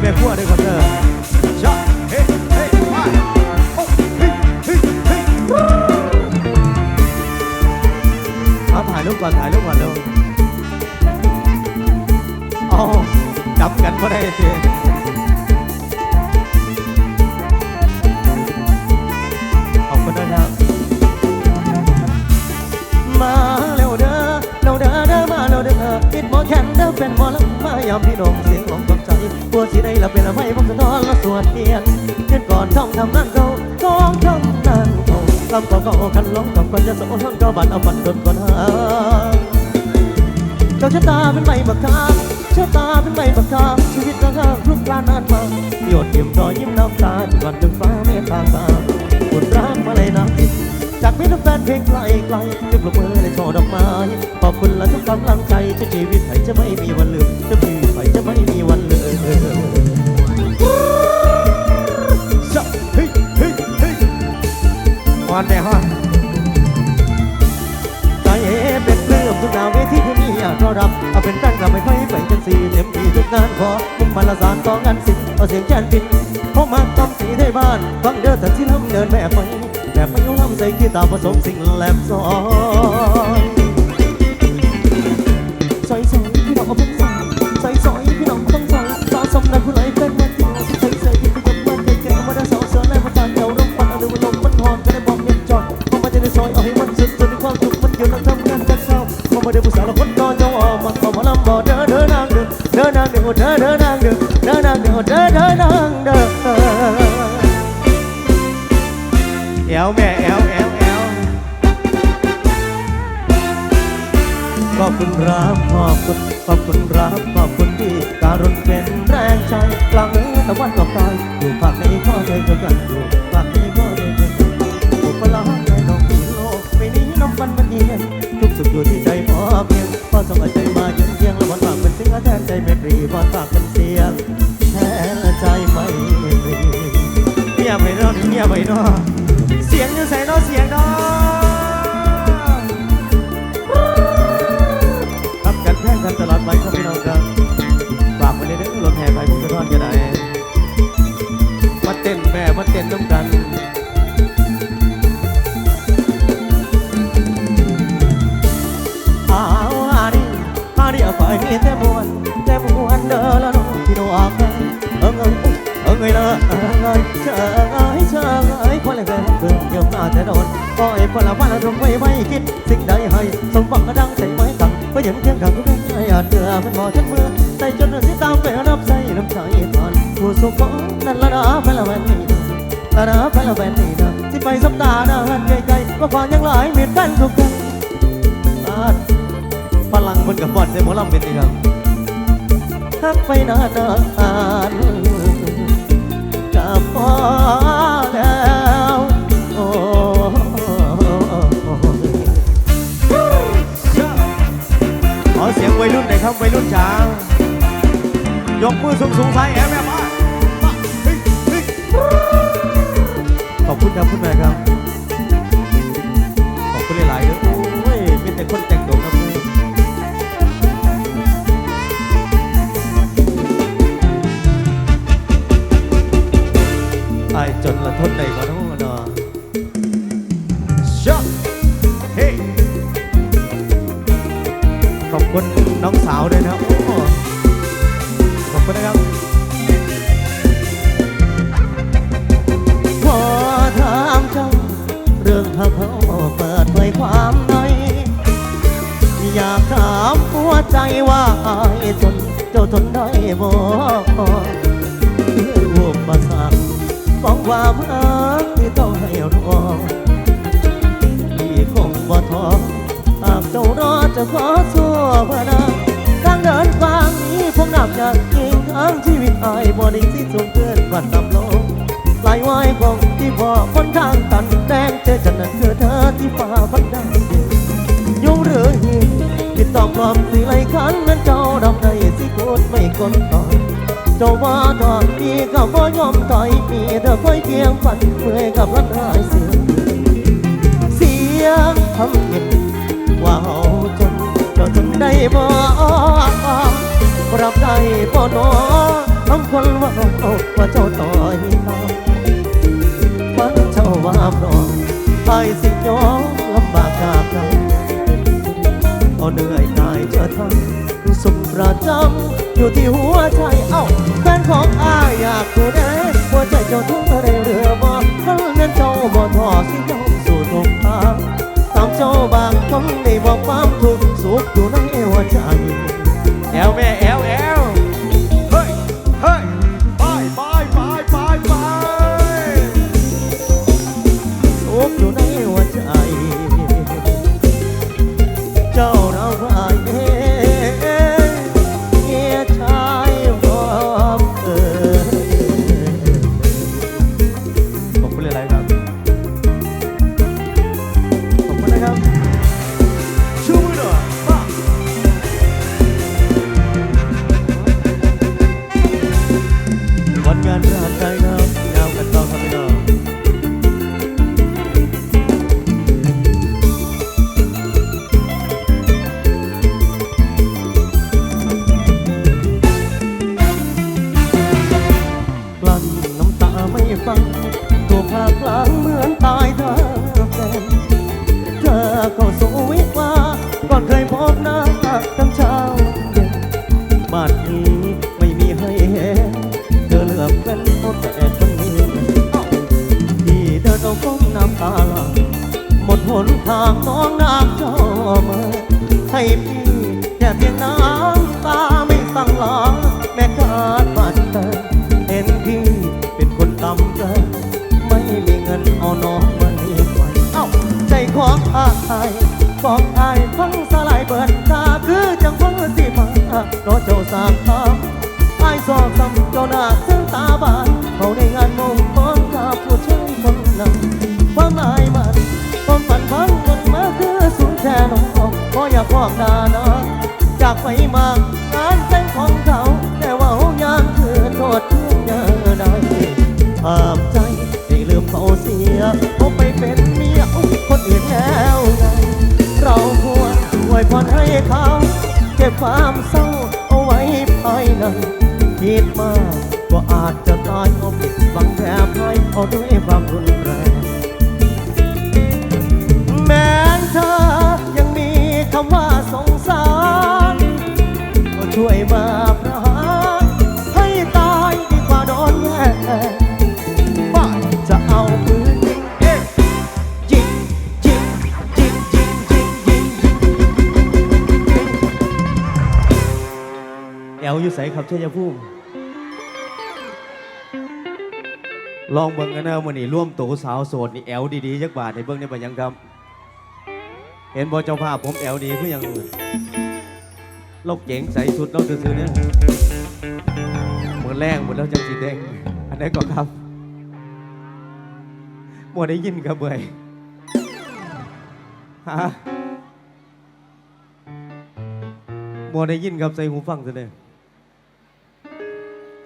แม่ครัวด้วยครับเด้อชะเฮ้เฮ้มาโอ้เฮ้เฮ้เฮ้เอาถ่ายรูปก่อนถ่ายรูปก่อนเร็วเอาจับกันก็ได้สิขอบคุณด้วยครับมาเร็วเด้อเร็วเด้อเด้อมาเร็วเด้อปิดหมอแคนเด้อเป็นหมอลำมายามพี่น้องเสียงของ ความใจปวดสิได้ละเป็นละไม่ผมจะนอนละสวดเทียนเย็นก่อนท่องทำนั่นเขาท้องทำนั่นเขาลำก็เขาคันล้องกับคนจะโสนก็บันเอาฟันโดนก่อนหาเจ้าชะตาเป็นใบบักคาชะตาเป็นใบบักคาชีวิตระห้างรูปกลานนานมาหยดเยี่ยมรอยยิ้มน้ำตาจนวันดึงฟ้าเมตตาตาบุญรักมาเลยน้ำทิพย์จากมิตรแฟนเพลงไกลไกลจึงปรบมือในช่อดอกไม้ขอบคุณและทุกกำลังใจชีวิตไผจะไม่มีวันลืมจะชีวิตไผจะไม่มีวัน ลืมชะเฮ้ยเฮ้ยเฮ้ยฮอนแม่ฮอนใจเป็นเรื่องทุกดาเวทีคืนนี้อยากรอรับเอาเป็นแฟนกลับไม่ค่อยไปจังสีเต็มที่ทุกงานขอมุ่งมันละสานต่องานสิเอาเสียงแคนปินเพราะมาต้องสีไทยบ้านฟังเด้อแต่ที่ทำเดินแบบไปแบบไม่ยุ่งทำใส่กีตาผสมสิ่งแหลมซอย สาวสมนักผู้ไหลเป็น คุณครับขอบคุณขอบคุณครับขอบคุณที่การุณเป็นแรงใจกลางเหนือตะวันออกตายอยู่ภาคในข้อใจเดียวกันอยู่ภาคในข้อใจเดียวกันถูกเวลาในดอกพิโลกไม่นี้น้ำมันมันเย็นทุกสุขอยู่ที่ใจพอเพียงพอสมัยใจมาเยืนเยียงแล้ววันฝากเป็นเสียงแทนใจไม่ปรีพอฝากเป็นเสียงแทนใจไม่ปรีเงียบไปนาะเงียบไปนาะเสียงยู่ใส่เนอเสี เอิงเอ้ยเชยเชยคนละเกินเกินเกี่ยวมาแต่โดนปล่อยพละวันละดมไว้ไม่คิด สิ่งใดให้สมหวังกระดังใส่ไม้ตังก็ยังเที่ยงขังก็ไม่ให้อาจเดือมันบ่ชักมือใส่จนที่ตามไปรับใส่น้ำใจตอนผู้สุขนั่นละนะพละวันนี้ละนะพละวันนี้นะที่ไปสัปดาห์หน้าไกลๆว่าความยังหลายมีแฟนทุกคนพลังมันกับบอดในหมอลำเป็นดีครับทักไปนานาน พอแล้วโอ้ขอเสียงวัยรุ่นหน่อยครับวัยรุ่นช้ายกมือสูงสูงซ้ายแอบแอบมามาเฮ้ยเฮ้ยขอบคุณครับคุณแม่ครับ ขอบคุณหลายๆเด้อ ตายจนละทนกว่าน้องนอชะเฮ้ขอบคุณน้องสาวด้วยนะครับขอบคุณนะครับขอถามเจ้า เรื่องหากเขาเปิดเผยความในอยากถามหัวใจว่าอายจนเจ้าทนได้บ่รูปประสาท บอกความรักที่ต้องให้รอพี่คงบ่ท้อหากเจ้ารอจะขอสู้พื่อนะทางเดินฟังนี้พวกนับจากยิงทั้งชีวิตอายบ่ได้สิ้นสุดเกินกว่าต่ำลงลายวายของที่พ่อคนทางตันแดงเจอฉันนั้นคือเธอที่ฝ่าฟันได้ยุ่งหรือหิวที่ตอบความสิไรขันนั้นเจ้าดำในสิโคตรไม่กลต่อ เจ้าว่าตอนนี้ก็บ่ยอมถอยมีเธอคอยเพียงฝันเมื่อยกับรักหายเสียงเสียงทำเห็นว่าเฮาจนเจ้าจนได้บ่รับได้บ่หนอทั้งคนว่าว่าเจ้าต่อยตามฟังเจ้าว่าพร้อมไอ้สิยอม เอเหนื่อยกายจะทำสุขประจำอยู่ที่หัวใจเอ้าแฟนของอาอยากดูแลหัวใจเจ้าทุ่งทะเลเรือบ่ถ้าเงินเจ้าบ่ทอสิยอมสู่ทุกทางตามเจ้าบางคนได้บอกความทุกข์สุขอยู่ในหัวใจแอลแม่แอลแอล ฟัง ตัวภาคกลางเหมือนตายทางแฟนเธอเขาสู่วิวาก่อนเคยพบหน้าตั้งเช้าเย็นบัดนี้ไม่มีให้เห็นเธอเลือกเป็นคนแต่คนนี้ที่เธอต้องก้มน้ำตาหลังหมดหนทางมองน้า ของอายของอายฟังสลายเบิดตาคือจังฟังสิมาเพราะเจ้าสามทางอายสอบซ้ำเจ้าหน้าซึ่งตาบานเขาในงานมงคลกับผู้ชายคนนั้นความอายมันความฝันพังมันมาคือสูญแค่น้องเพราะอยากพอกดานะจากไปมาก รอวยพรให้เขาเก็บความเศร้าเอาไว้ภายในคิดมากก็อาจจะตายเอาผิดบังแบบให้เอาด้วยความรุนแรงแม้เธอยังมีคำว่าสงสารก็ช่วยมา อยู่ใสครับชัยภูมิลองเบิ่งกันนะวันนี้ร่วมโตสาวโสดนี่แอลดีๆจักบาทให้เบิ่งได้ปะยังครับ เห็นบอเจ้าภาพผมแอลดีคือยังเราเก๋งใส่ชุดเราซื้อเนี่ยหมดแรงหมดแล้วจังสีแดงอันนี้ก็ครับหมดได้ยินครับเบยฮะหมดได้ยินครับใส่หูฟังซะเลย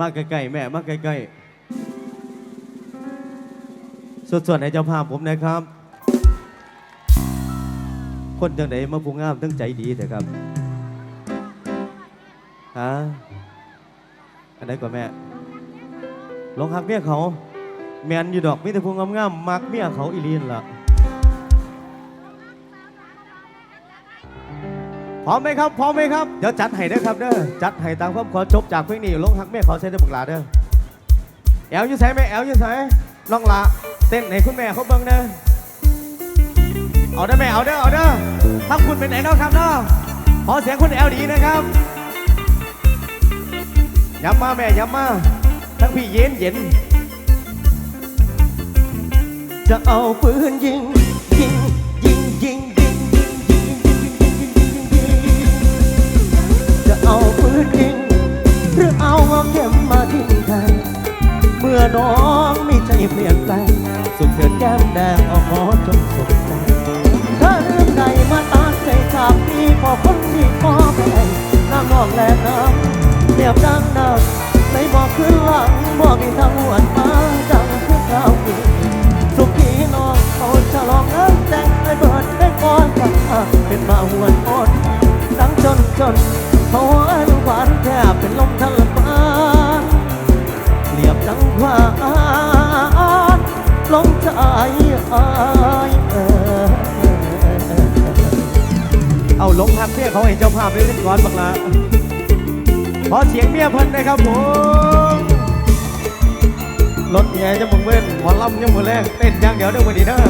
มาใกล้ๆแม่มาใกล้ๆส่วนๆให้เจ้าภาพผมนะครับ คนจังไดมาผู้งามตั้งใจดีแต่ครับฮะอันไหนก่อนแม่ลองหักเมียเขา แมนอยู่ดอกมีแต่ผู้งามงามๆมักเมียเขาอีลีนล่ะ พร้อมไหมครับพร้อมไหมครับเดี๋ยวจัดให้เด้อครับเด้อจัดให้ตามความขอจบจากเพลงนี้ลงหักเมียเขาใช้ได้บุกลาเด้อแอลอยูใส่ไหมแอลอยูใส่ลองละเต้นให้คุณแม่เขาเบิ่งเด้อเอาได้ไหมเอาเด้อเอาเด้อถ้าคุณเป็นไหนเนาะครับเนาะขอเสียงคุณแอลดีนะครับย้ำมาแม่ย้ำมาทั้งพี่เย็นเย็นจะเอาปืนยิงยิง จะเอาปืนยิงหรือเอาเข็มมาทิ้งแทนเมื่อน้องมีใจเปลี่ยนแปลงสุดเถิดแก้มแดงเอาขอจนสดใจเธอลืมใดมาตาใจจากพี่พอคนที่พอแพ้น้ำนองแลน้ำเรียบดังน้ำเลบอกขึ้นหลังบอกอีทางหวนมาดังขึ้นเราอีกสุขีน้องเขาฉลองงานแต่งไอ้เบิดได้ก่อนกันเป็นมาหวนอ่อนดังจนจน เขาอันหวานแทบเป็นลมทันฟ้าหวานลงใจอายเออเอาหลงหักเมียเขาให้เจ้าภาพเล่นก่อนบังละขอเสียงเมียเพิ่นนะครับผมรถแย่จะมึงเว้นหมอลำยังมือแรงเต้นอย่างเดียวเด้อมือดีเด้อ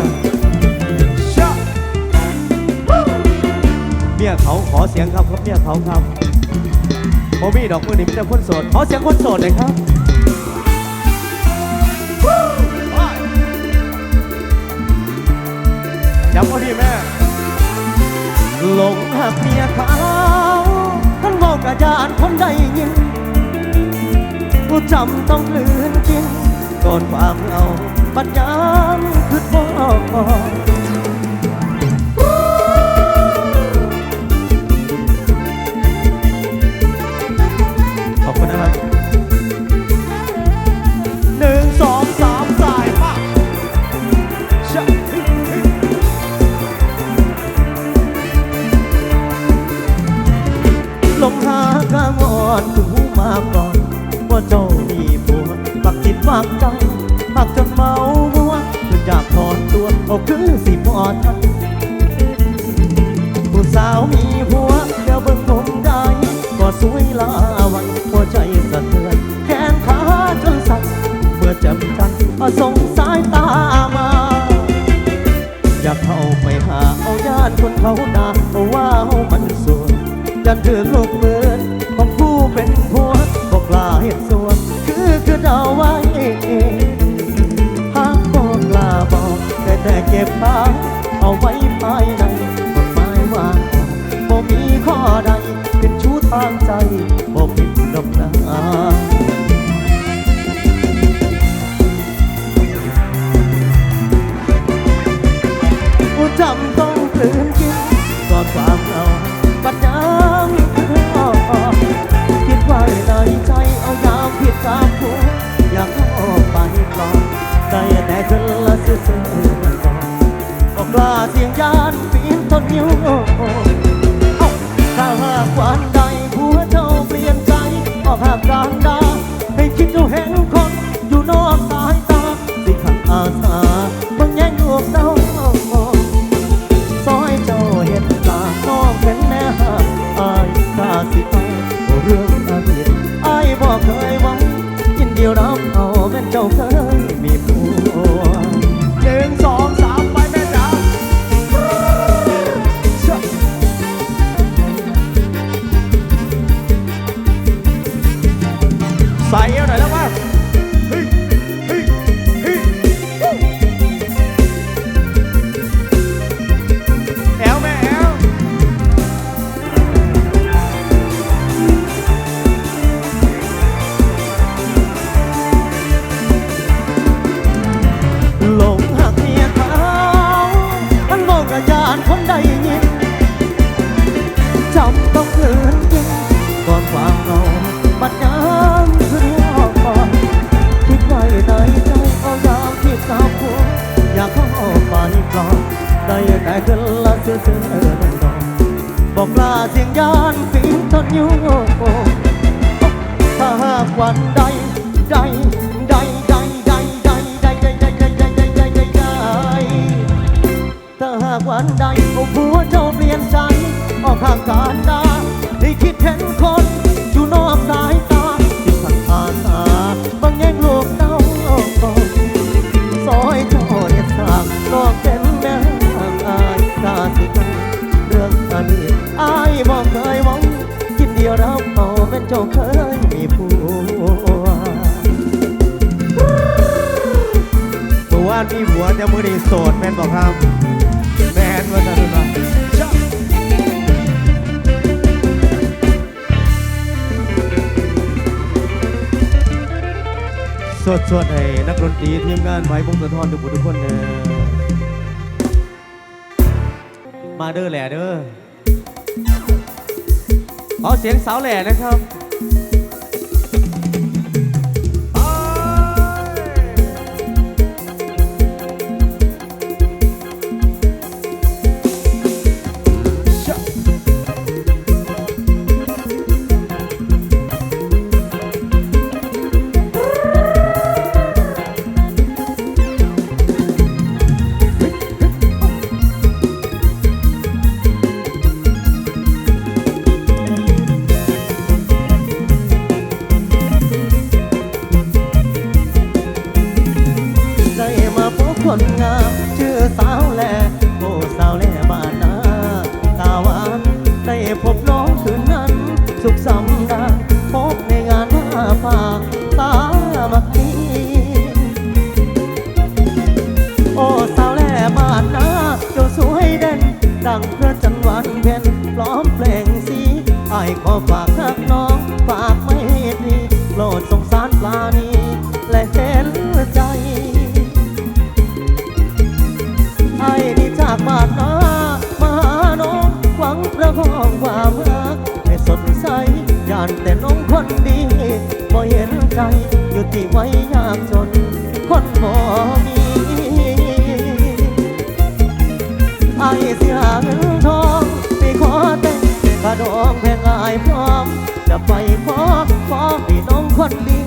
ชะเมียเขาขอเสียงครับครับเมียเขาครับ โอมี่ดอกมือนี้มีแต่คนโสดขอเสียงคนโสดหน่อยครับย้ำพอดีแม่หลงหักเมียเขาท่านบอกกระยานคนได้ยินผู้จำต้องกลืนกินก่อนความเอาบัดยามคือพ่อ สวยลาวันหัวใจสะเทือนแขนขาจนสั่นเมื่อจำกันมาส่งสายตามา อยากเข้าไปหาเอาญาติคนเขาด่าเอาว่าเฮามันสวยยันเถือลูกเมือนของผู้เป็นผัวบอกลาเหตุส่วนคือคือเดาไว้หากบอกลาบอกแต่แต่เก็บผ้าเอาไว้ภายใน 감 사. นบอกครับ แม่นว่าจะรู้ป่ะชะสดสดๆให้นักดนตรีทีมงานไม้พงศธรทุกคนทุกคนเนอมาเด้อแหล่เด้อขอเสียงสาวแหล่นะครับ Lord.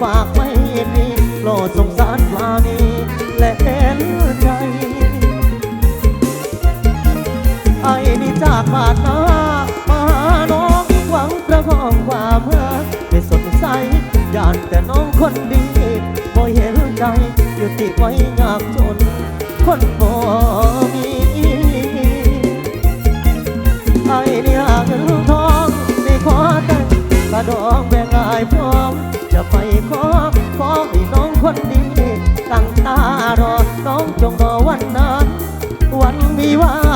ฝากไว้นี้โปรดสงสารปลานีและเห็นใจไอ้นี่จากบาดนามาหาน้องหวังประคองความรักไม่สนใจยานแต่น้องคนดีบ่เห็นใจอยู่ติดไว้ยากจ วันนั้น วันมีวัน